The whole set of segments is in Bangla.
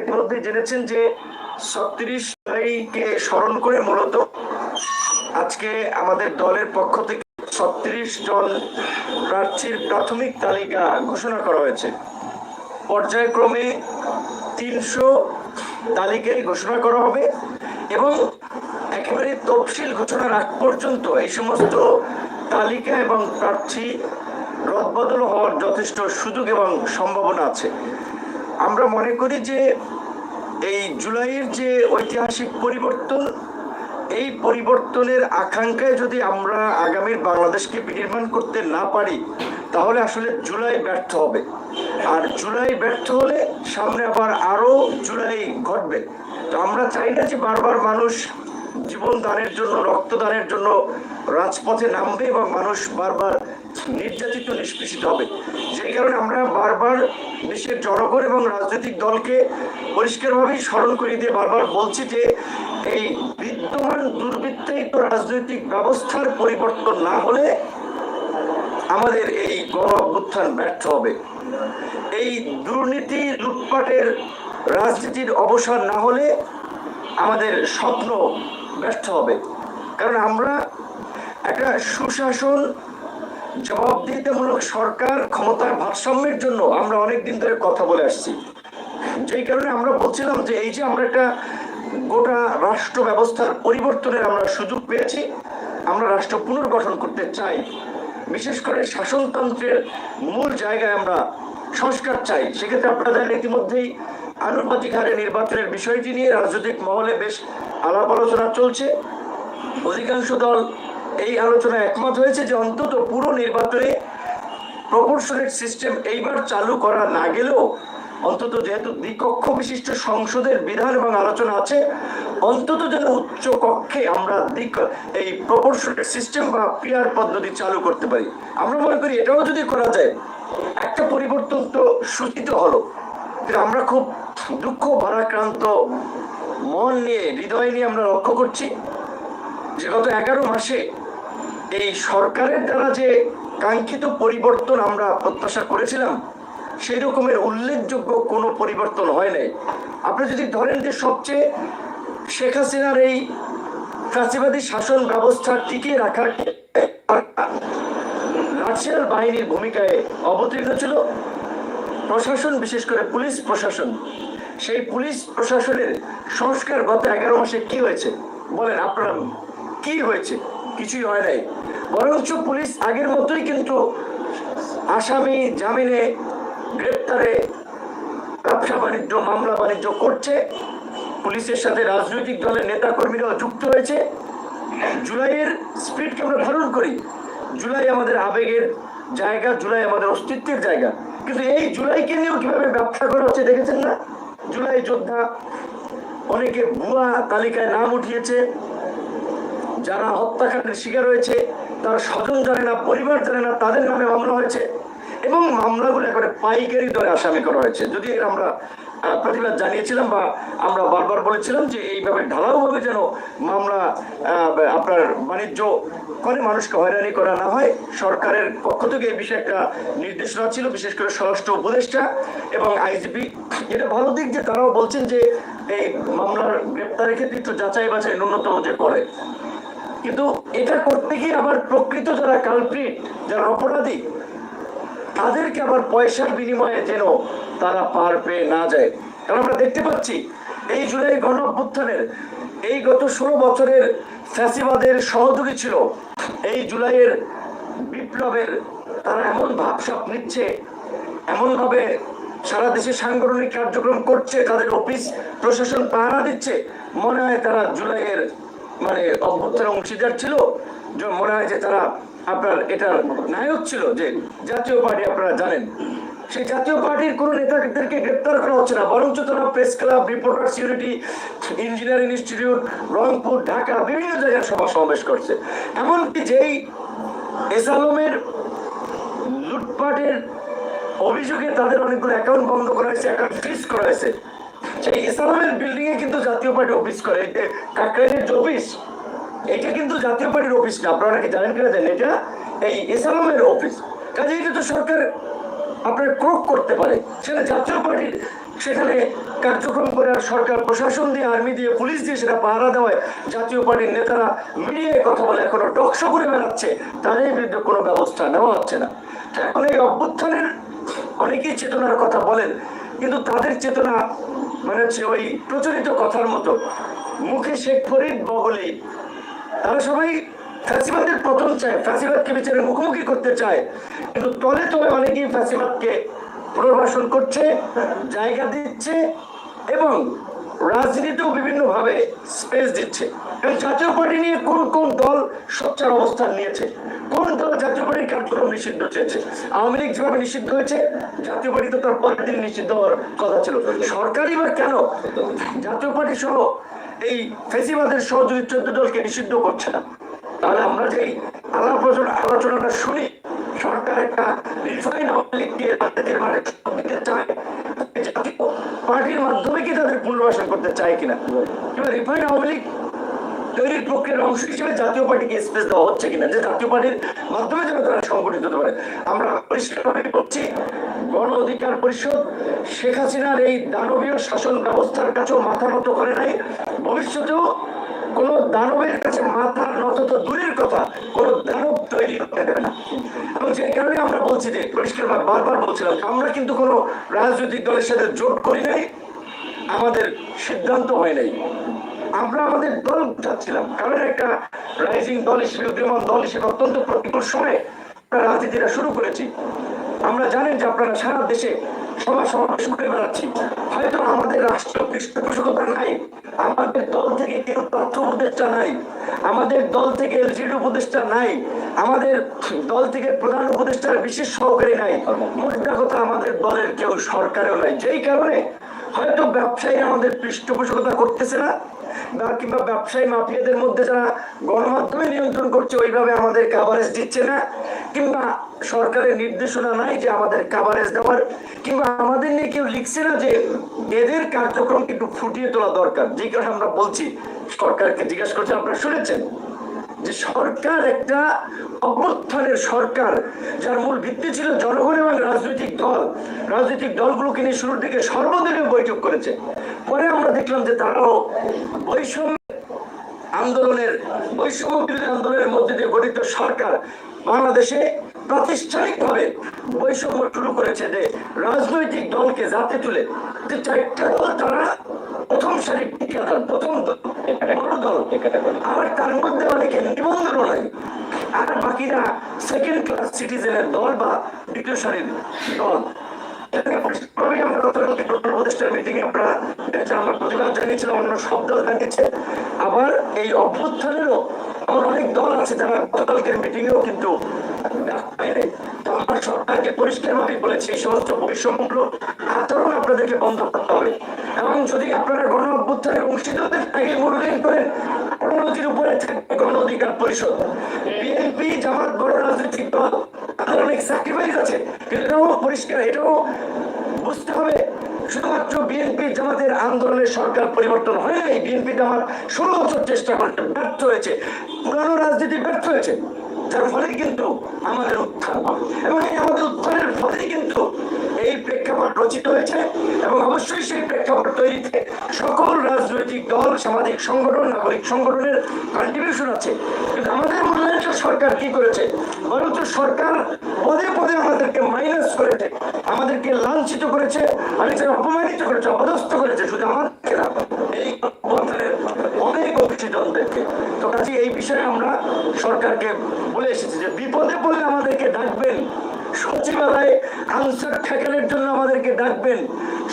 ইতিমধ্যে জেনেছেন যে ছত্রিশ ভাইকে স্মরণ করে মূলত আজকে আমাদের দলের পক্ষ থেকে ছত্রিশ জন প্রার্থীর প্রাথমিক তালিকা ঘোষণা করা হয়েছে। পর্যায়ক্রমে তিনশো তালিকায় ঘোষণা করা হবে এবং একেবারে তফসিল ঘোষণার আগ পর্যন্ত এই সমস্ত তালিকা এবং প্রার্থী রদবদল হওয়ার যথেষ্ট সুযোগ এবং সম্ভাবনা আছে। আমরা মনে করি যে এই জুলাইয়ের যে ঐতিহাসিক পরিবর্তন, এই পরিবর্তনের আকাঙ্ক্ষায় যদি আমরা আগামীর বাংলাদেশকে বিনির্মাণ করতে না পারি, তাহলে আসলে জুলাই ব্যর্থ হবে। আর জুলাই ব্যর্থ হলে সামনে আবার আরও জুলাই ঘটবে। তো আমরা চাই না যে বারবার মানুষ জীবন দানের জন্য, রক্তদানের জন্য রাজপথে নামবে এবং মানুষ বারবার নির্যাতিত নিষ্পেষিত হবে। সেই কারণে আমরা বারবার দেশের জনগণ এবং রাজনৈতিক দলকে পরিষ্কারভাবেই স্মরণ করিয়ে দিয়ে বারবার বলছি যে, এই বিদ্যমান দুর্বৃত্তায়িত রাজনৈতিক ব্যবস্থার পরিবর্তন না হলে আমাদের এই গণ অভ্যুত্থান ব্যর্থ হবে। এই দুর্নীতি লুটপাটের রাজনীতির অবসান না হলে আমাদের স্বপ্ন ব্যর্থ হবে। কারণ আমরা একটা সুশাসন জবাবদিহিতামূলক সরকার ক্ষমতার ভারসাম্যের জন্য। আমরা অনেক দিন ধরে কথা বলে আসছি। যেই কারণে আমরা বলছিলাম যে এই যে আমরা একটা গোটা রাষ্ট্র ব্যবস্থার পরিবর্তনের আমরা সুযোগ পেয়েছি, আমরা রাষ্ট্র পুনর্গঠন করতে চাই। বিশেষ করে শাসনতন্ত্রের মূল জায়গায় আমরা সংস্কার চাই। সেক্ষেত্রে আপনারা জানেন ইতিমধ্যেই আনুপাতিক হারে নির্বাচনের বিষয়টি নিয়ে রাজনৈতিক মহলে বেশ আলাপ আলোচনা চলছে। অধিকাংশ দল এই আলোচনায় একমত হয়েছে যে অন্তত পুরো নির্বাচনে প্রপোর্শনেট সিস্টেম এইবার চালু করা না গেলেও অন্তত যেহেতু দ্বিকক্ষ বিশিষ্ট সংসদের বিধান এবং আলোচনা আছে, অন্তত যেন উচ্চ কক্ষে আমরা এই প্রপোর্শনেট সিস্টেম বা পিয়ার পদ্ধতি চালু করতে পারি। আমরা মনে করি এটাও যদি করা যায়, একটা পরিবর্তন তো সূচিত হলো। আমরা খুব দুঃখ, ভারাক্রান্ত মন নিয়ে, হৃদয় নিয়ে আমরা লক্ষ্য করছি যে গত এগারো মাসে এই সরকারের দ্বারা যে কাঙ্ক্ষিত পরিবর্তন আমরা প্রত্যাশা করেছিলাম, সেই রকমের উল্লেখযোগ্য কোনো পরিবর্তন হয় নাই। আপনি যদি ধরেন যে সবচেয়ে শেখ হাসিনার এই ফ্যাসিবাদী শাসন ব্যবস্থা টিকিয়ে রাখার নার্সিয়াল বাহিনীর ভূমিকায় অবতীর্ণ ছিল প্রশাসন, বিশেষ করে পুলিশ প্রশাসন। সেই পুলিশ প্রশাসনের সংস্কার গত এগারো মাসে কি হয়েছে? বলেন আপনারা কি হয়েছে? কিছুই হয় নাই। বরঞ্চ পুলিশ আগের মতোই কিন্তু আসামি জামিনে গ্রেপ্তারে ব্যবসা বাণিজ্য, মামলা বাণিজ্য করছে। পুলিশের সাথে রাজনৈতিক দলের নেতা কর্মীরাও যুক্ত হয়েছে জুলাইয়ের স্পিডকে আমরা ধারণ করি। জুলাই আমাদের আবেগের জায়গা, জুলাই আমাদের অস্তিত্বের জায়গা। কিন্তু এই জুলাইকে নিয়েও কীভাবে ব্যবসা করা হচ্ছে দেখেছেন না? জুলাই যোদ্ধা অনেকে ভুয়া তালিকায় নাম উঠিয়েছে। যারা হত্যাকাণ্ডের শিকার হয়েছে, তার স্বজন জানে না, পরিবার জানে না, তাদের নামে মামলা হয়েছে এবং মামলাগুলো একেবারে পাইকারি দরে আসামি করা হয়েছে। যদি আমরা প্রতিবাদ জানিয়েছিলাম বা আমরা বারবার বলেছিলাম যে এইভাবে ঢালাওভাবে যেন মামলা আপনার বাণিজ্য করে মানুষকে হয়রানি করা না হয়, সরকারের পক্ষ থেকে এই বিষয়ে একটা নির্দেশনা ছিল, বিশেষ করে স্বরাষ্ট্র উপদেষ্টা এবং আইজিপি। এটা ভালো দিক যে তারাও বলছেন যে এই মামলার গ্রেপ্তারের ক্ষেত্রে একটু যাচাই বাছাই ন্যূনতম যে করে। কিন্তু এটা করতে গিয়ে আবার প্রকৃত যারা কালপ্রিট যারা অপরাধী, তাদেরকে আবার পয়সার বিনিময়ে যেন তারা পার পেয়ে না যায়। কারণ আমরা দেখতে পাচ্ছি, এই জুলাই গণ এই গত ষোলো বছরের ফ্যাসিবাদের সহযোগী ছিল, এই জুলাইয়ের বিপ্লবের তারা এমন ভাবসাপ নিচ্ছে, এমনভাবে সারা দেশে সাংগঠনিক কার্যক্রম করছে, তাদের অফিস প্রশাসন পাহারা দিচ্ছে, মনে হয় তারা জুলাইয়ের মানে অভ্যুত্থানের অংশীদার ছিল মনে হয় যে তারা আপনার এটার নায়ক ছিল যে জাতীয় পার্টি আপনারা জানেন। সেই জাতীয় পার্টির কোনো নেতাদেরকে গ্রেপ্তার করা হচ্ছে না, বরঞ্চ তারা press club reporters unity engineering institute, Rangpur, Dhaka, বিভিন্ন জায়গায় সভা সমাবেশ করছে। এমনকি যেই এসালমের লুটপাটের অভিযোগে তাদের অনেকগুলো অ্যাকাউন্ট বন্ধ করা হয়েছে, অ্যাকাউন্ট ফ্রিজ করা হয়েছে। সেই ইসলামের বিল্ডিং এ কিন্তু জাতীয় পার্টি অফিস করে কাকরাইলের যে অফিস এটা কিন্তু জাতীয় পার্টির অফিস না, আপনারা কি জানেন কিনা জানেন এটা এই ইসলামের অফিস কাজে এটা তো সরকার আপনার ক্রোক করতে পারে, সেটা জাতীয় পার্টির, সেখানে কার্যক্রম করে আর সরকার, প্রশাসন দিয়ে আর্মি দিয়ে পুলিশ দিয়ে সেটা পাহারা দেওয়ায় জাতীয় পার্টির নেতারা মিডিয়ায় কথা বলে, এখনও টকশো করে বেড়াচ্ছে, তাদের বিরুদ্ধে কোনো ব্যবস্থা নেওয়া হচ্ছে না। এখন এই অভ্যুত্থানের অনেকেই চেতনার কথা বলেন, কিন্তু তাদের চেতনা মানে হচ্ছে ওই প্রচলিত কথার মতো। মুখে শেখ ফরিদ বগলে তারা সবাই ফ্যাসিবাদের পতন চায়, ফ্যাসিবাদকে বিচারে মুখোমুখি করতে চায়। কিন্তু তলে তলে অনেকেই ফ্যাসিবাদকে পুনর্বাসন করছে, জায়গা দিচ্ছে এবং রাজনীতিতেও বিভিন্নভাবে স্পেস দিচ্ছে। জাতীয় পার্টি নিয়ে কোন কোন দল সোচ্চার অবস্থান নিয়েছে? কোন দল জাতীয় পার্টির কার্যক্রম নিষিদ্ধ চেয়েছে আওয়ামী লীগ যেভাবে নিষিদ্ধ হয়েছে। জাতীয় পার্টি তো তার পরের দিন নিষিদ্ধ হওয়ার কথা ছিল। সরকারই বা কেন? জাতীয় পার্টি সহ এই ফেসিবাদের সহযোগী চোদ্দ দলকে নিষিদ্ধ করছে না, তাহলে আমরা যে আলাপ আলোচনাটা শুনি, সরকার একটা রিফাইন তাদের মানে দিতে চায় পার্টির মাধ্যমে কি তাদের পুনর্বাসন করতে চায় কিনা? কিংবা রিফাইন অবলিক তৈরির প্রক্রিয়ার অংশ হিসেবে জাতীয় পার্টিকে স্পেস দেওয়া হচ্ছে কিনা, যে জাতীয় পার্টির মাধ্যমে যেন তারা সংগঠিত হতে পারে। আমরা পরিষ্কারভাবে বলছি, গণ অধিকার পরিষদ, শেখ হাসিনার এই দানবীয় শাসন ব্যবস্থার কাছেও মাথা নত করে নাই। ভবিষ্যতেও কোন দানবের কাছে মাথা নত তো দূরের কথা, কোন দানব তৈরি করতে দেবে না। এবং যে কারণে আমরা বলছি যে পরিষ্কার বারবার বলছিলাম আমরা কিন্তু কোনো রাজনৈতিক দলের সাথে জোট করি নাই, আমাদের সিদ্ধান্ত হয় নাই। আমরা আমাদের দল চাচ্ছিলাম কারণ একটা রাইজিং দল হিসেবে, উদীয়মান দল হিসেবে অত্যন্ত প্রতিকূল সময়ে আমরা রাজনীতিটা শুরু করেছি। আমরা জানেন যে আপনারা সারা দেশে সভা সমাবেশ করে বেড়াচ্ছি হয়তো আমাদের রাষ্ট্রীয় পৃষ্ঠপোষকতা নাই, আমাদের দল থেকে কেউ তথ্য উপদেষ্টা নাই, আমাদের দল থেকে এলজিডি উপদেষ্টা নাই, আমাদের দল থেকে প্রধান উপদেষ্টার বিশেষ সহকারী নাই। মোটা কথা আমাদের দলের কেউ সরকারেও নাই। যেই কারণে হয়তো ব্যবসায়ী আমাদের পৃষ্ঠপোষকতা করতেছে না বা কিংবা ব্যবসায়ী মাফিয়াদের মধ্যে যারা গণমাধ্যমে নিয়ন্ত্রণ করছে, ওইভাবে আমাদের কাভারেজ দিচ্ছে না। কিংবা সরকারের নির্দেশনা নাই যে আমাদের কাভারেজ দেওয়ার। কিংবা আমাদের নিয়ে কেউ লিখছে না যে এদের কার্যক্রম একটু ফুটিয়ে তোলা দরকার। যে কারণে আমরা বলছি, সরকারকে জিজ্ঞাসা করছি, আপনারা শুনেছেন? যে সরকার একটা অভ্যুত্থানের সরকার, যার মূল ভিত্তি ছিল জনগণ এবং রাজনৈতিক দল। রাজনৈতিক দলগুলোকে নিয়ে শুরুর দিকে সর্বদলীয় বৈঠক করেছে। পরে আমরা দেখলাম যে তারাও বৈষম্য আন্দোলনের বৈষম্য আন্দোলনের মধ্যে দিয়ে গঠিত সরকার বাংলাদেশে প্রাতিষ্ঠানিকভাবে বৈষম্য শুরু করেছে যে রাজনৈতিক দলকে যাতে তুলে যে চারটা দল, তারা প্রথম সারি ঠিকাদার প্রথম বড় দল আবার তার মধ্যে অনেকে নিবন্ধন নাই। আর বাকিরা সেকেন্ড ক্লাস সিটিজেনের দল বা দ্বিতীয় সারির দল। আমরা আমার প্রতিবাদ জানিয়েছিলাম অন্য সব দল জানিয়েছে আবার এই অভ্যুত্থানেরও আমার অনেক দল আছে যারা গতকালকের মিটিং এও কিন্তু আমরা সরকারকে পরিষ্কারভাবে বলেছি, এই সমস্ত বৈষম্যগুলো আচরণ আপনাদেরকে বন্ধ করতে হবে। এবং যদি আপনারা গণ অভ্যুত্থানের অংশীদারদের উপরে গণ অধিকার পরিষদ। বিএনপি জামাত, বড় রাজনৈতিক দল তাদের অনেক স্যাক্রিফাইস আছে। এটাও পরিষ্কার, এটাও বুঝতে হবে। শুধুমাত্র বিএনপি জামাতের আন্দোলনের সরকার পরিবর্তন হয় নাই। বিএনপি জামাত ষোলো বছর চেষ্টা করতে ব্যর্থ হয়েছে। পুরানো রাজনীতি ব্যর্থ হয়েছে। যার ফলে কিন্তু আমাদের উত্থান। এবং আমাদের উত্থানের ফলেই কিন্তু এই প্রেক্ষাপট রচিত হয়েছে এবং অবশ্যই সেই প্রেক্ষাপট তৈরিতে সকল রাজনৈতিক দল, সামাজিক সংগঠন, নাগরিক সংগঠনের কন্ট্রিবিউশন আছে। কিন্তু আমাদের মূল্যায়নটা সরকার কি করেছে? বরঞ্চ সরকার পদে পদে আমাদেরকে মাইনাস করেছে। আমাদেরকে লাঞ্ছিত করেছে অনেকটা অপমানিত করেছে অপদস্থ করেছে। শুধু আমাদেরকে না, এই অনেক অভিষেকদেরকে তো কাজে এই বিষয়ে আমরা সরকারকে বলে এসেছি যে বিপদে পড়লে আমাদেরকে ডাকবেন। সচিবালয়ে আনসার ঠেকানোর জন্য আমাদেরকে ডাকবেন।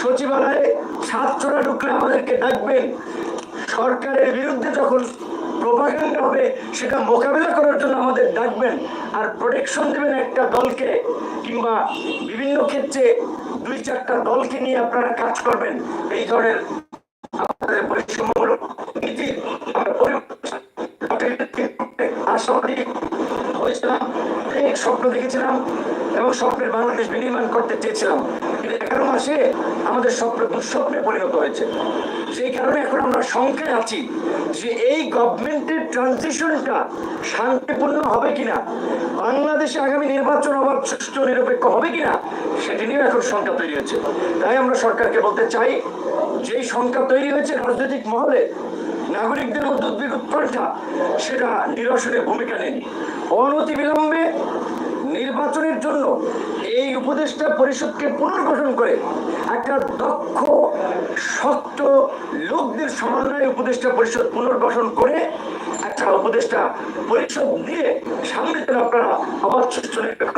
সচিবালয়ে ছাত্ররা ঢুকলে আমাদেরকে ডাকবেন। সরকারের বিরুদ্ধে যখন প্রোপাগান্ডা হবে, সেটা মোকাবিলা করার জন্য আমাদের ডাকবেন। আর প্রোটেকশন দেবেন একটা দলকে, কিংবা বিভিন্ন ক্ষেত্রে দুই চারটা দলকে নিয়ে আপনারা কাজ করবেন। এই ধরনের আপনাদের পরিশ্রমমূলক নীতি আশাবাদী হয়েছিলাম অনেক স্বপ্ন দেখেছিলাম এবং স্বপ্নের বাংলাদেশ বিনির্মাণ করতে চেয়েছিলাম। কিন্তু এগারো মাসে আমাদের স্বপ্ন দুঃস্বপ্নে পরিণত হয়েছে। সেই কারণে এখন আমরা শঙ্কায় আছি যে এই গভর্নমেন্টের ট্রানজিশনটা শান্তিপূর্ণ হবে কিনা, বাংলাদেশে আগামী নির্বাচন আবার সুষ্ঠু, নিরপেক্ষ হবে কিনা, সেটি নিয়েও এখন সংখ্যা তৈরি হয়েছে। তাই আমরা সরকারকে বলতে চাই, যেই সংখ্যা তৈরি হয়েছে রাজনৈতিক মহলে নাগরিকদের মধ্যে উদ্বেগ উৎকণ্ঠা সেটা নিরসনের ভূমিকা নেই অনতি বিলম্বে নির্বাচনের জন্য এই উপদেষ্টা পরিষদকে পুনর্গঠন করে একটা দক্ষ, শক্ত লোকদের সমন্বয়ে উপদেষ্টা পরিষদ পুনর্গঠন করে উপদেষ্টা পরিষদ দিয়ে সামনে যেন আপনারা আবার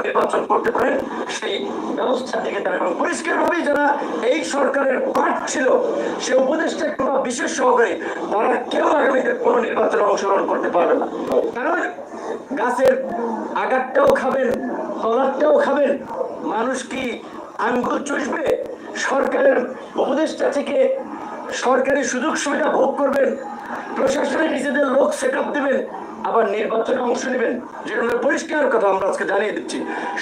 নির্বাচন করতে পারেন, সেই ব্যবস্থা থেকে তারা এবং পরিষ্কারভাবে যারা এই সরকারের পাঠ ছিল, সে উপদেষ্টা কিংবা বিশেষ সহকারী, তারা কেউ আগামীতে কোনো নির্বাচনে অংশগ্রহণ করতে পারবে না। কারণ গাছের আগারটাও খাবেন তলারটাও খাবেন, মানুষ কি আঙ্গুল চুষবে? সরকারের উপদেষ্টা থেকে সরকারি সুযোগ সুবিধা ভোগ করবেন, প্রশাসনে নিজেদের লোক সেট আপ দেবেন, আবার নির্বাচনে অংশ নেবেন। যেটা পরিষ্কার কথা আমরা আজকে জানিয়ে দিচ্ছি।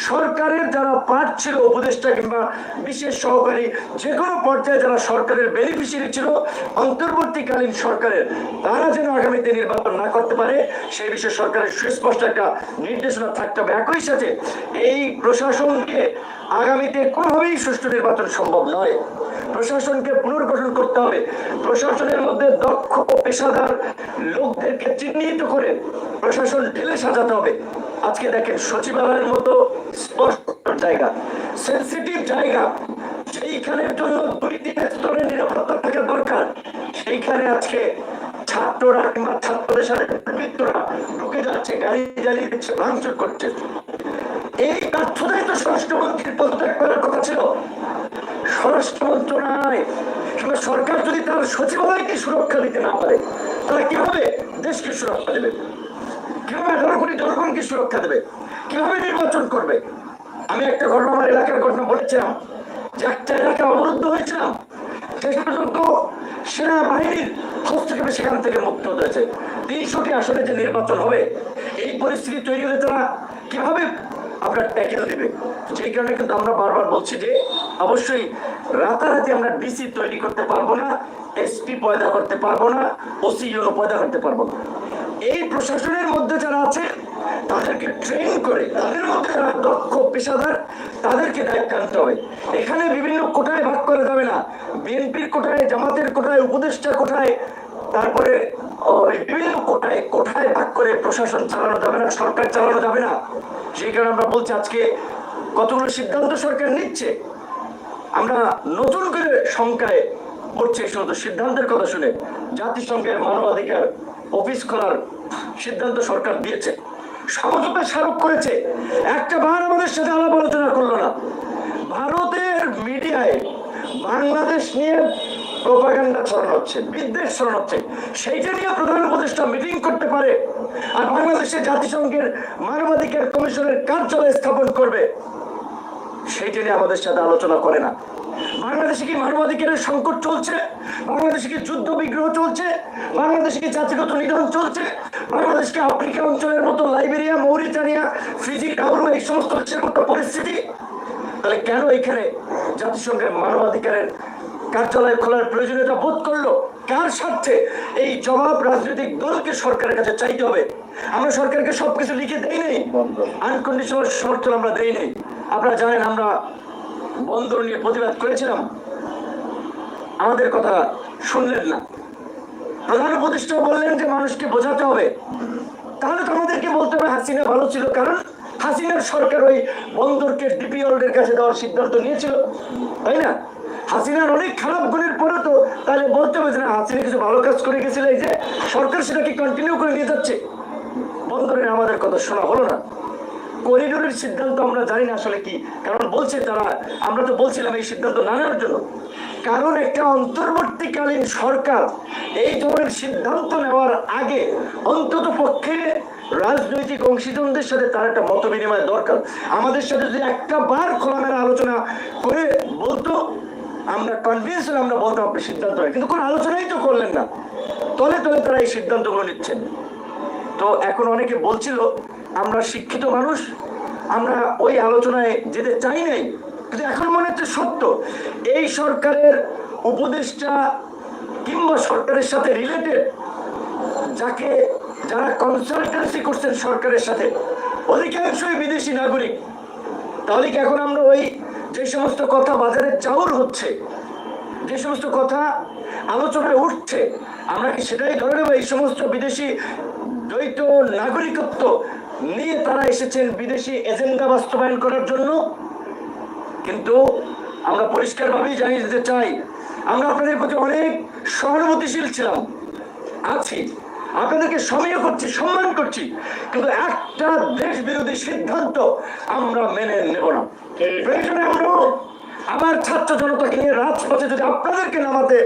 সরকারের যারা পার্ট ছিল উপদেষ্টা কিংবা বিশেষ সহকারী যে কোনো পর্যায়ে যারা সরকারের বেনিফিশিয়ারি ছিল, অন্তর্বর্তীকালীন সরকারের, তারা যেন আগামীতে নির্বাচন না করতে পারে, সেই বিষয়ে সরকারের সুস্পষ্ট একটা নির্দেশনা থাকতে হবে। একই সাথে এই প্রশাসনকে আগামীতে কোনোভাবেই সুষ্ঠু নির্বাচন সম্ভব নয়। প্রশাসনকে পুনর্গঠন করতে হবে। প্রশাসনের মধ্যে দক্ষ ও পেশাদার লোকদেরকে চিহ্নিত করে প্রশাসন ঢেলে সাজাতে হবে। আজকে দেখেন সচিবালয়ের মতো স্পষ্ট জায়গা সেন্সিটিভ জায়গা, সেইখানের জন্য দুই তিন স্তরের নিরাপত্তা থাকা দরকার। সেইখানে আজকে ছাত্ররা কিংবা ছাত্রদের সাথে দুর্বৃত্তরা ঢুকে যাচ্ছে, গাড়ি জ্বালিয়ে দিচ্ছে, ভাঙচুর করছে। এই ব্যর্থতাই তো স্বরাষ্ট্রমন্ত্রীর পদত্যাগ করার কথা ছিল। স্বরাষ্ট্র মন্ত্রণালয় সরকার যদি তার সচিবালয়কে সুরক্ষা দিতে না পারে, তাহলে কীভাবে দেশকে সুরক্ষা দেবে। কীভাবে কোটি জনগণকে সুরক্ষা দেবে? কীভাবে নির্বাচন করবে? আমি একটা ঘটনা আমার এলাকার ঘটনা বলেছিলাম, যে একটা এলাকা অবরুদ্ধ হয়েছিলাম। শেষ পর্যন্ত সেনাবাহিনীর হস্তক্ষেপে সেখান থেকে মুক্ত হতে হয়েছে। তিনশোটি আসলে যে নির্বাচন হবে, এই পরিস্থিতি তৈরি হলে তারা কীভাবে আপনার ট্যাকেল দেবে। সেই কারণে কিন্তু আমরা বারবার বলছি যে, অবশ্যই রাতারাতি আমরা ডিসি তৈরি করতে পারব না এসপি পয়দা করতে পারব না ওসি ইউনো পয়দা করতে পারব না। এই প্রশাসনের মধ্যে যারা আছে, তাদেরকে ট্রেন করে, তাদের মধ্যে যারা দক্ষ পেশাদার, তাদেরকে দায়িত্ব আনতে হবে। এখানে বিভিন্ন কোটায় ভাগ করা যাবে না। বিএনপির কোটায়, জামাতের কোটায় উপদেষ্টা কোটায় তারপরে ওই বিভিন্ন কোঠায় ভাগ করে প্রশাসন চালানো যাবে না, সরকার চালানো যাবে না। সেই কারণে আমরা বলছি, আজকে কতগুলো সিদ্ধান্ত সরকার নিচ্ছে? আমরা নতুন করে সংখ্যায় পড়ছে শুধু সিদ্ধান্তের কথা শুনে জাতিসংঘের মানবাধিকার অফিস খোলার সিদ্ধান্ত সরকার দিয়েছে। সমঝোতা স্মারক করেছে। একটা বার আমাদের সাথে আলাপ আলোচনা করল না। ভারতের মিডিয়ায় বাংলাদেশ নিয়ে প্রোপাগান্ডা ছড়ানো হচ্ছে, বিদ্বেষ ছড়ানো হচ্ছে। সেইটা নিয়ে প্রধান উপদেষ্টা মিটিং করতে পারে আর বাংলাদেশের জাতিসংঘের মানবাধিকার কমিশনের কার্যালয় স্থাপন করবে। সেইটা নিয়ে আমাদের সাথে আলোচনা করে না। বাংলাদেশে কি মানবাধিকারের সংকট চলছে? বাংলাদেশে কি যুদ্ধ বিগ্রহ চলছে? বাংলাদেশে কি জাতিগত নিধন চলছে? বাংলাদেশকে আফ্রিকা অঞ্চলের মতো লাইবেরিয়া, মৌরিটানিয়া ফিজি কাউরু এই সমস্ত দেশের পরিস্থিতি? তাহলে কেন এখানে জাতিসংঘের মানবাধিকারের কার্যালয় খোলার প্রয়োজনীয়তা বোধ করল। কার স্বার্থে এই জবাব রাজনৈতিক দলকে সরকারের কাছে চাইতে হবে? আমরা সরকারকে সবকিছু লিখে দেই নেই। আনকন্ডিশনাল সমর্থন আমরা দেই নেই। আপনারা জানেন, আমরা বন্দর নিয়ে প্রতিবাদ করেছিলাম। আমাদের কথা শুনলেন না। প্রধান উপদেষ্টা বললেন যে, মানুষকে বোঝাতে হবে। তাহলে তো আমাদেরকে বলতে হবে, হাসিনা ভালো ছিল। কারণ হাসিনার সরকার ওই বন্দরকে ডিপিওল্ডের কাছে দেওয়ার সিদ্ধান্ত নিয়েছিল। তাই না? হাসিনার অনেক খারাপ গুণের পরে তো তাহলে বলতে হবে না, হাসিনা কিছু ভালো কাজ করে গেছিল, এই যে সরকার সেটাকে কন্টিনিউ করে নিয়ে যাচ্ছে। বন্দরের আমাদের কথা শোনা হলো না। করিডোরের সিদ্ধান্ত আমরা জানি না আসলে কি, কারণ বলছে তারা, আমরা তো বলছিলাম এই সিদ্ধান্ত না নেওয়ার জন্য। কারণ একটা অন্তর্বর্তীকালীন সরকার, এই ধরনের সিদ্ধান্ত নেওয়ার আগে অন্তত পক্ষে রাজনৈতিক অংশীজনদের সাথে তার একটা মত বিনিময় দরকার। আমাদের সাথে যদি একটা বার খোলামেলা আলোচনা করে বলতো আমরা কনভিন্স হলে আমরা বলতাম আপনি সিদ্ধান্ত নেন কিন্তু কোনো আলোচনাই তো করলেন না। তলে তলে তারা এই সিদ্ধান্তগুলো নিচ্ছেন তো এখন অনেকে বলছিল, আমরা শিক্ষিত মানুষ, আমরা ওই আলোচনায় যেতে চাই নাই। কিন্তু এখন মনে হচ্ছে সত্য। এই সরকারের উপদেষ্টা কিংবা সরকারের সাথে রিলেটেড যাকে যারা কনসালটেন্সি করছেন সরকারের সাথে, অধিকাংশই বিদেশি নাগরিক। তাহলে কি এখন আমরা ওই যে সমস্ত কথা বাজারে চাউর হচ্ছে, যে সমস্ত কথা আলোচনায় উঠছে, আমরা কি সেটাই ধরে নেব? এই সমস্ত বিদেশি দ্বৈত নাগরিকত্ব নিয়ে তারা এসেছেন বিদেশি এজেন্ডা বাস্তবায়ন করার জন্য। কিন্তু আমরা পরিষ্কারভাবেই জানিয়ে দিতে চাই, আমরা আপনাদের প্রতি অনেক সহানুভূতিশীল ছিলাম। আছি। আপনাদেরকে সমীহ করছি, সম্মান করছি, কিন্তু একটা দেশ বিরোধী সিদ্ধান্ত আমরা মেনে নেব না। আমরা আমার ছাত্র জনতাকে নিয়ে রাজপথে যদি আপনাদেরকে নামাতে,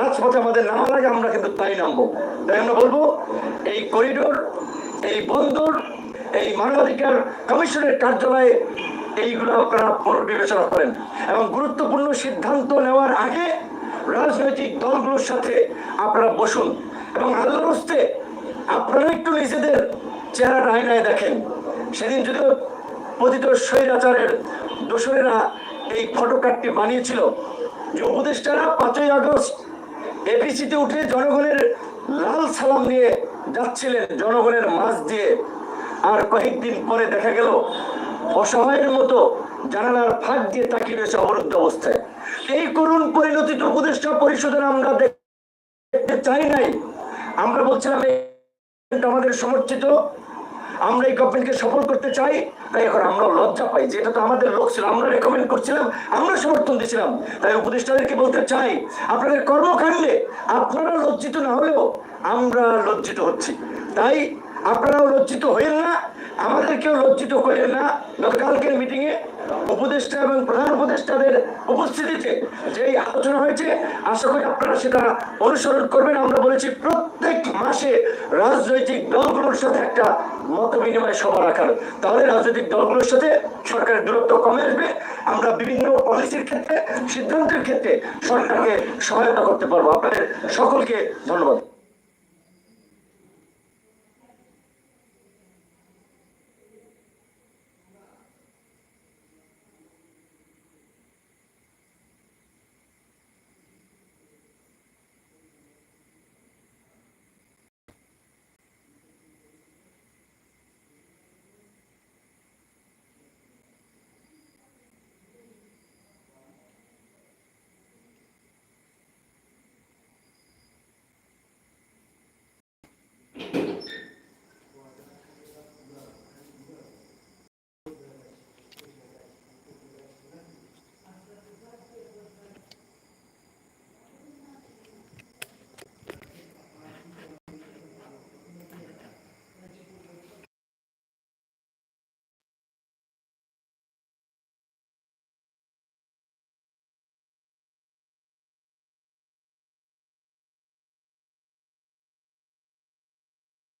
রাজপথে আমাদের নামা লাগে আমরা কিন্তু তাই নামবো। তাই আমরা বলব, এই করিডোর, এই বন্দর, এই মানবাধিকার কমিশনের কার্যালয়ে এইগুলো আপনারা পুনর্বিবেচনা করেন এবং গুরুত্বপূর্ণ সিদ্ধান্ত নেওয়ার আগে রাজনৈতিক দলগুলোর সাথে আপনারা বসুন। এবং আল্লাহর হস্তে আপনারা একটু নিজেদের চেহারা চেহারাটা আয়নায় দেখেন। সেদিন যদি পতিত স্বৈরাচারের দোসরেরা এই ফটো কার্ডটি বানিয়েছিল, যে উপদেষ্টারা পাঁচই আগস্ট এপিসিতে উঠে জনগণের লাল সালাম নিয়ে যাচ্ছিলেন, জনগণের মাঝ দিয়ে। আর কয়েকদিন পরে দেখা গেল, অসহায়ের মতো জানালার ফাঁক দিয়ে তাকিয়ে রয়েছে অবরুদ্ধ অবস্থায়। এই করুণ পরিণতিতে উপদেষ্টা পরিষদের আমরা দেখতে চাই নাই। আমরা বলছিলাম আমাদের সমর্থিত। আমরা এই গভর্নমেন্টকে সফল করতে চাই। তাই এখন আমরা লজ্জা পাই যেটা তো আমাদের লোক ছিল, আমরা রেকমেন্ড করছিলাম, আমরা সমর্থন দিয়েছিলাম তাই উপদেষ্টাদেরকে বলতে চাই, আপনাদের কর্মকাণ্ডে আপনারা লজ্জিত না হলেও আমরা লজ্জিত হচ্ছি। তাই আপনারাও লজ্জিত হইেন না, আমাদেরকেও লজ্জিত করেন না। গতকালকের মিটিংয়ে উপদেষ্টা এবং প্রধান উপদেষ্টাদের উপস্থিতিতে যেই আলোচনা হয়েছে, আশা করি আপনারা সেটা অনুসরণ করবেন। আমরা বলেছি, প্রত্যেক মাসে রাজনৈতিক দলগুলোর সাথে একটা মত বিনিময় সভা রাখার। তাহলে রাজনৈতিক দলগুলোর সাথে সরকারের দূরত্ব কমে আসবে। আমরা বিভিন্ন পলিসির ক্ষেত্রে, সিদ্ধান্তের ক্ষেত্রে সরকারকে সহায়তা করতে পারব। আপনাদের সকলকে ধন্যবাদ।